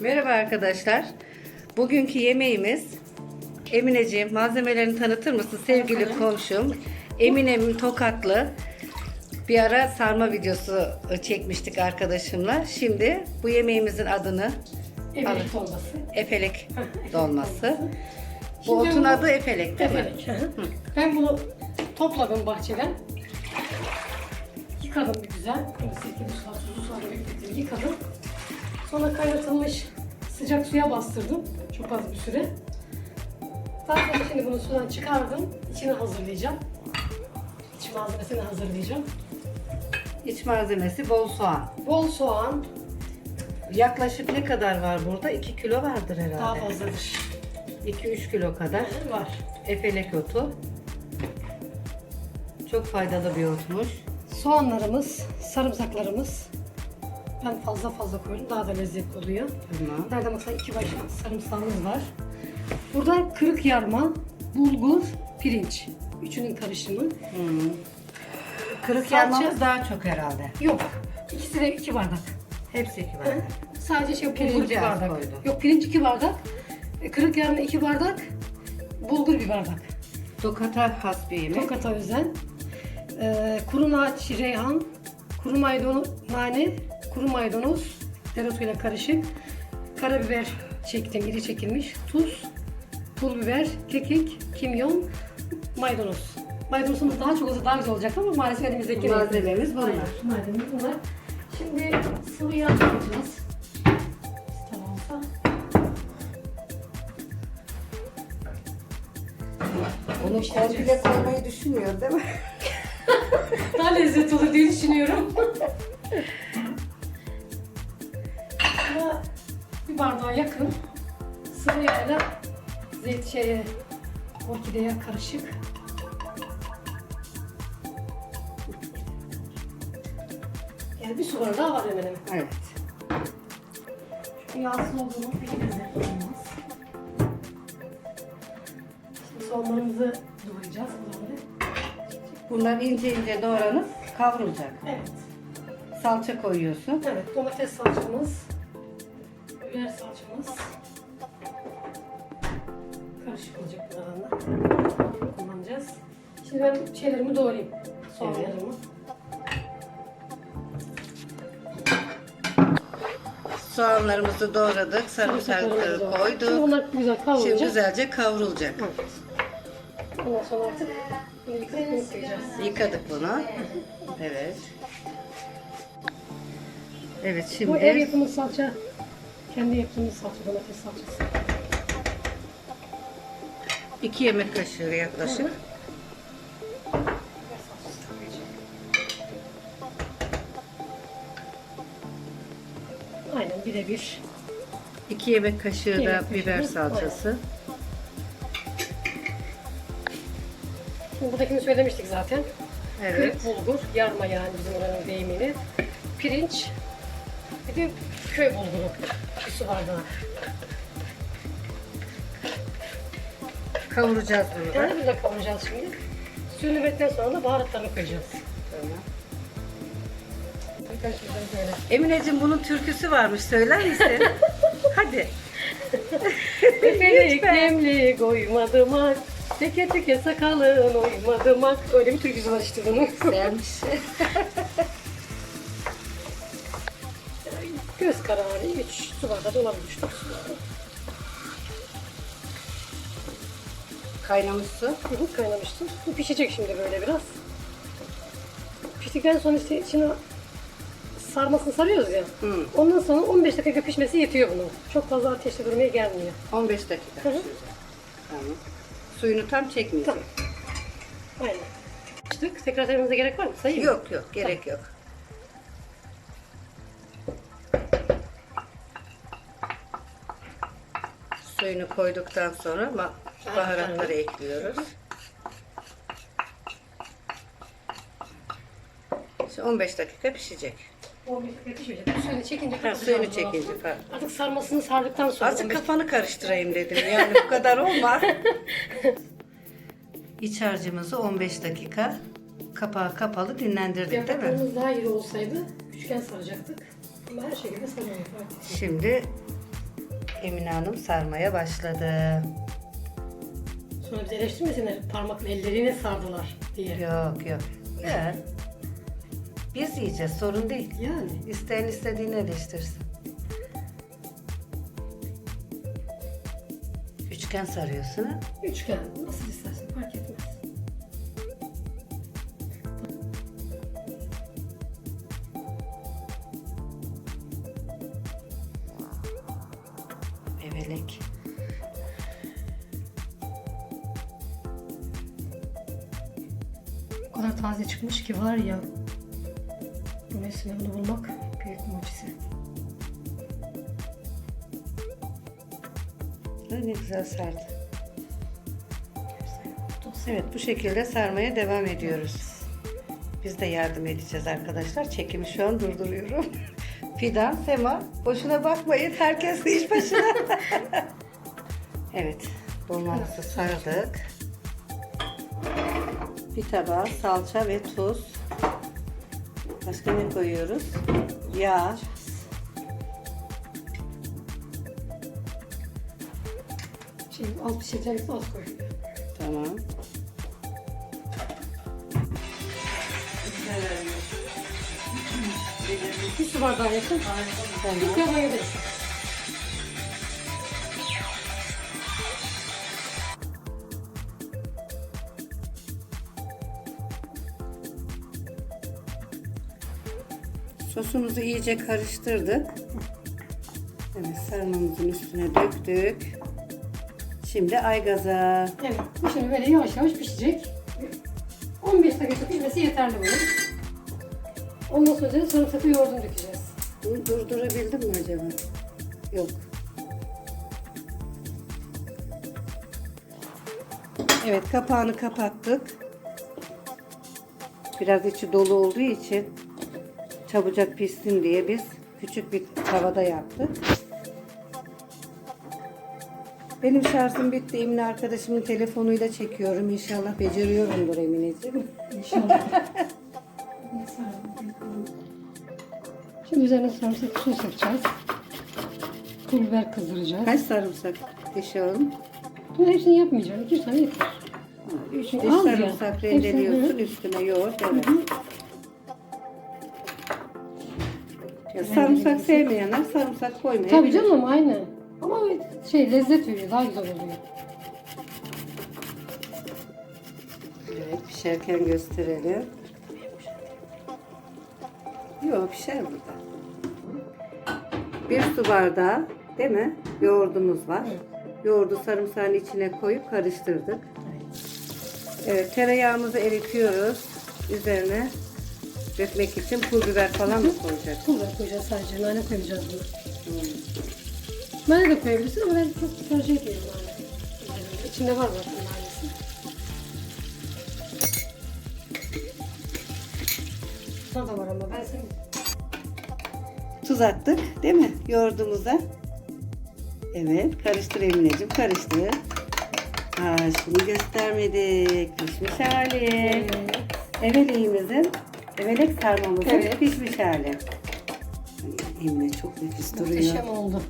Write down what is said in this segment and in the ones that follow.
Merhaba arkadaşlar. Bugünkü yemeğimiz Emineciğim malzemelerini tanıtır mısın sevgili Tanıtırım. komşum? Emine'm Tokatlı. Bir ara sarma videosu çekmiştik arkadaşımla. Şimdi bu yemeğimizin adını Efelek Alın. dolması. efelek dolması. Bu Şimdi otun bu- adı efelek değil mi? Efelek. hı. Ben bunu topladım bahçeden. Yıkadım bir güzel. Böyle sirke beklettim. Yıkadım. Sonra kaynatılmış sıcak suya bastırdım. Çok az bir süre. Daha sonra şimdi bunu sudan çıkardım. İçini hazırlayacağım. İç malzemesini hazırlayacağım. İç malzemesi bol soğan. Bol soğan Yaklaşık ne kadar var burada? 2 kilo vardır daha herhalde. fazladır. 2-3 kilo kadar. Var. Efelek otu. Çok faydalı bir otmuş. Soğanlarımız, sarımsaklarımız. Ben fazla fazla koydum. Daha da lezzetli oluyor. Tamam. Nerede mesela iki baş sarımsağımız var. Burada kırık yarma, bulgur, pirinç. Üçünün karışımı. Hmm. Kırık Salça- yarmamız daha çok herhalde. Yok. İkisi de iki bardak. Hepsi iki bardak. Sadece şey bulgur Pirinci bir az bardak. koydum. Yok pirinç iki bardak. e, Kırık yarma iki bardak. Bulgur bir bardak. Tokat'a has bir yemek. Tokat'a özel. Ee, kuru naç, reyhan, kuru maydanoz, nane, kuru maydanoz, dereotuyla karışık. Karabiber çektim, iri çekilmiş. Tuz, pul biber, kekik, kimyon, maydanoz. Maydanozumuz daha çok olsa daha güzel olacak ama maalesef elimizdeki yok. Malzememiz bunlar. Malzememiz bunlar. Şimdi sıvı yağ yapacağız. Onu komple koymayı düşünüyor değil mi? Daha lezzetli olur diye düşünüyorum. bardağa yakın sıvı yağla zeyt şeye orkideye karışık. Yani bir su bardağı var hemen hemen. Evet. Şu yağsız olduğunu pek lezzetli olmaz. Şimdi soğanlarımızı doğrayacağız. Bunları. Bunlar ince ince doğranıp kavrulacak. Evet. Salça koyuyorsun. Evet, domates salçamız, biber salçamız. Karışık olacak buradan kullanacağız. Şimdi ben şeylerimi doğrayayım. Soğanlarımı. Soğanlarımızı doğradık. Sarımsakları Şimdi koyduk. onlar güzel kavrulacak. Şimdi güzelce kavrulacak. Ondan sonra artık bunu yıkayıp yıkayacağız. Yıkadık bunu. Evet. Evet Bu ev şimdi yapımı salça, kendi yaptığımız salça, domates salçası. 2 yemek kaşığı yaklaşık. Koyacağım. Aynen birebir. 2 yemek kaşığı da Yemek kaşığı, biber salçası. Şimdi buradakini söylemiştik zaten. Evet. Kırık bulgur, yarma yani bizim oranın deyimiyle. Pirinç, bir de köy bulguru. Bir su bardağı. Kavuracağız bunu da. Bunu da kavuracağız şimdi. Suyunu verdikten sonra da baharatlarını koyacağız. Emineciğim bunun türküsü varmış. Söyler misin? Hadi. Efelik nemli koymadım ak. Teke teke sakalın oymadım ak. Öyle bir türküsü var işte bunun. Güzelmiş. Göz kararı 3 su bardağı olabilir. 3 su bardağı. Kaynamış su. Hı hı, kaynamıştır. Bu pişecek şimdi böyle biraz. Piştikten sonra işte içine sarmasını sarıyoruz ya. Hı. Ondan sonra 15 dakika pişmesi yetiyor bunun. Çok fazla ateşte durmaya gelmiyor. 15 dakika Hı hı. pişirecek. Tamam. Suyunu tam çekmeyecek. Tamam. Aynen. Açtık. Tekrar sarmamıza gerek var mı? Sayayım mı? Yok yok gerek yok. Suyunu koyduktan sonra baharatları ekliyoruz. İşte 15 dakika pişecek. 15 dakika pişmeyecek. Suyunu çekince Ha, suyunu çekince falan. Artık sarmasını sardıktan sonra Azıcık 15 kafanı karıştırayım dedim. Yani bu kadar olmaz. İç harcımızı 15 dakika kapağı kapalı dinlendirdik değil mi? Yapraklarımız daha iri olsaydı üçgen saracaktık. Ama her şekilde sarıyoruz. Şimdi Emine Hanım sarmaya başladı. Sonra bizi eleştirmesinler. Parmakla ellerini sardılar diye. Yok yok. Ya. Biz yiyeceğiz sorun değil. Yani. İsteyen istediğini eleştirsin. Üçgen sarıyorsun ha? Üçgen. Nasıl Evelek. O kadar taze çıkmış ki var ya. Bu mevsimde bunu bulmak büyük mucize. Ne güzel sardı. Evet bu şekilde sarmaya devam ediyoruz. Biz de yardım edeceğiz arkadaşlar. Çekimi şu an durduruyorum. Fidan, Sema boşuna bakmayın. Herkes iş başına. evet dolmamızı sardık. Bir tabağa salça ve tuz. Başka ne koyuyoruz? Yağ. Şey, alt pişireceğimiz az koy. Tamam. Bir su bardağı yakın. Bir Tamam. koyabiliriz. Sosumuzu iyice karıştırdık. Evet sarmamızın üstüne döktük. Şimdi aygaza. Evet. Bu şimdi böyle yavaş yavaş pişecek. 15 dakika pişmesi yeterli bunun. Ondan sonra üzerine sarımsaklı yoğurdunu dökeceğiz. Bunu durdurabildim mi acaba? Yok. Evet kapağını kapattık. Biraz içi dolu olduğu için çabucak pişsin diye biz küçük bir tavada yaptık. Benim şarjım bitti. Emine arkadaşımın telefonuyla çekiyorum. İnşallah beceriyorumdur Emineciğim. İnşallah. Şimdi üzerine sarımsaklı sos yapacağız. Pul biber kızdıracağız. Kaç sarımsak dişiyorum? Bunun hepsini yapmayacağım. 2 tane yeter. Üç diş ya. sarımsak Hepsini, rendeliyorsun. hı. Üstüne yoğurt. Evet. Ya sarımsak sevmeyenler sarımsak koymayabilir. Tabii canım aynen. Ama şey lezzet veriyor. Daha güzel oluyor. Evet pişerken gösterelim. Yok pişer burada. Bir su bardağı değil mi? Yoğurdumuz var. Yoğurdu sarımsağın içine koyup karıştırdık. Evet tereyağımızı eritiyoruz. Üzerine dökmek için pul biber falan mı koyacağız? Pul biber koyacağız sadece. Nane koymayacağız bunu. Hmm. Nane de koyabilirsin ama ben çok tercih etmiyorum nane. İçinde var zaten nanesi. Sana da var ama ben senin Tuz attık değil mi yoğurdumuza? Evet karıştır Emineciğim karıştır. Aa, şunu göstermedik. Pişmiş hali. Eveleğimizin, evelek sarmamızın Evet. pişmiş hali. Emine çok nefis duruyor. muhteşem oldu.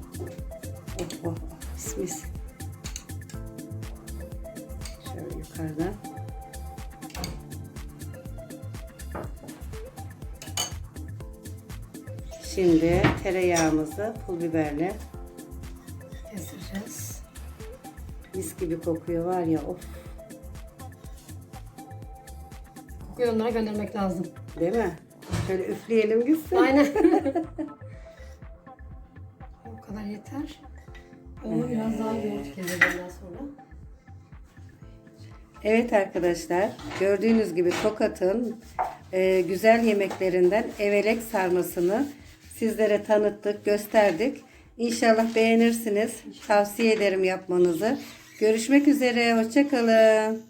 Oh, oh, oh, mis mis. Şöyle yukarıdan. Şimdi tereyağımızı pul biberle Gezdireceğiz. mis gibi kokuyor var ya of Kokuyu onlara göndermek lazım. değil mi? Şöyle üfleyelim gitsin. Aynen. Bu kadar yeter. Onu biraz daha yoğurt gezdireceğim daha sonra. Evet arkadaşlar gördüğünüz gibi Tokat'ın e, güzel yemeklerinden evelek sarmasını sizlere tanıttık, gösterdik. İnşallah beğenirsiniz. Tavsiye ederim yapmanızı. Görüşmek üzere, hoşçakalın.